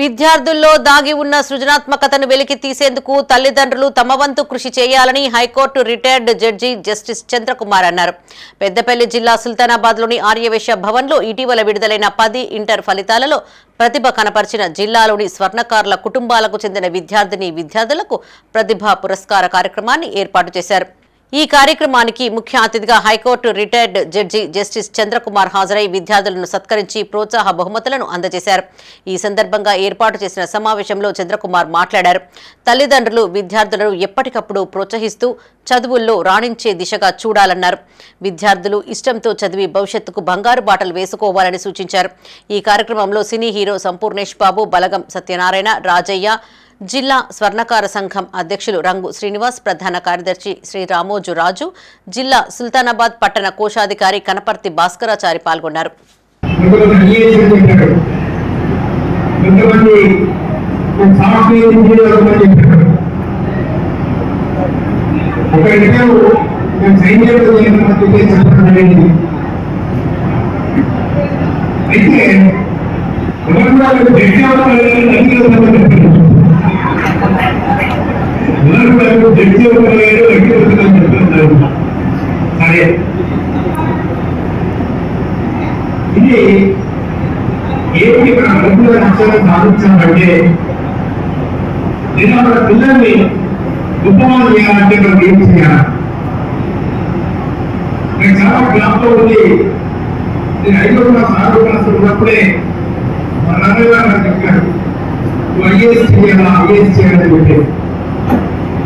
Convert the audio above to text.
విద్యార్థుల్లో దాగి ఉన్న సృజనాత్మకతను వెలికి తీసేందుకు తల్లిదండ్రులు తమ వంతు కృషి చేయాలని high court retired judge justice Chandrakumar అన్నారు. పెద్దపల్లి జిల్లా సుల్తానాబాద్లోని ఆర్యవేశ భవన్లో ఇటీవల విడుదలైన పది ఇంటర్ ఫలితాలలో ప్రతిభ కనపరిచిన జిల్లాలోని స్వర్ణకారుల కుటుంబాలకు చెందిన విద్యార్థిని విద్యార్థులకు ప్రతిభా పురస్కార కార్యక్రమాన్ని ఏర్పాటు చేశారు. ఈ కార్యక్రమానికి ముఖ్య అతిథిగా high court retired judge justice Chandrakumar హాజరై విద్యార్థులను సత్కరించి ప్రోత్సాహ బహుమతులను అందజేశారు. ఈ సందర్భంగా ఏర్పాటు చేసిన సమావేశంలో చంద్రకుమార్ మాట్లాడారు. తల్లిదండ్రులు విద్యార్థులను ఎప్పటికప్పుడు ప్రోత్సహిస్తూ చదువుల్లో రాణించే దిశగా చూడాలన్నారు. విద్యార్థులు ఇష్టంతో చదివి భవిష్యత్తుకు బంగారు బాటలు వేసుకోవాలని సూచించారు. ఈ కార్యక్రమంలో సినీ హీరో సంపూర్ణేష్ బాబు బలగం సత్యనారాయణ రాజయ్య జిల్లా స్వర్ణకార సంఘం అధ్యక్షులు రంగు శ్రీనివాస్ ప్రధాన కార్యదర్శి శ్రీ రామోజు రాజు జిల్లా సుల్తానాబాద్ పట్టణ కోశాధికారి కనపర్తి భాస్కరాచారి పాల్గొన్నారు. కొంతమంది వ్యక్తి కూడా మీకు జడ్జి అవ్వడం లేదు అంగీకరించమని చెప్పారు చెప్తున్నారు సరే ఇది ఏంటి ఇక్కడ ముందుగా లక్ష్యాలు సాధించాలంటే నేను మన పిల్లల్ని గొప్పవాళ్ళు చేయాలంటే మనం ఏం చేయాలి నేను చాలా గ్రామంలో ఉంది నేను ఐదో క్లాస్ ఆరో క్లాస్ ఉన్నప్పుడే మా నాన్నగారు నాకు చెప్పారు నువ్వు ఐఏఎస్ చేయాలా ఐఏఎస్ చేయాలని చెప్పి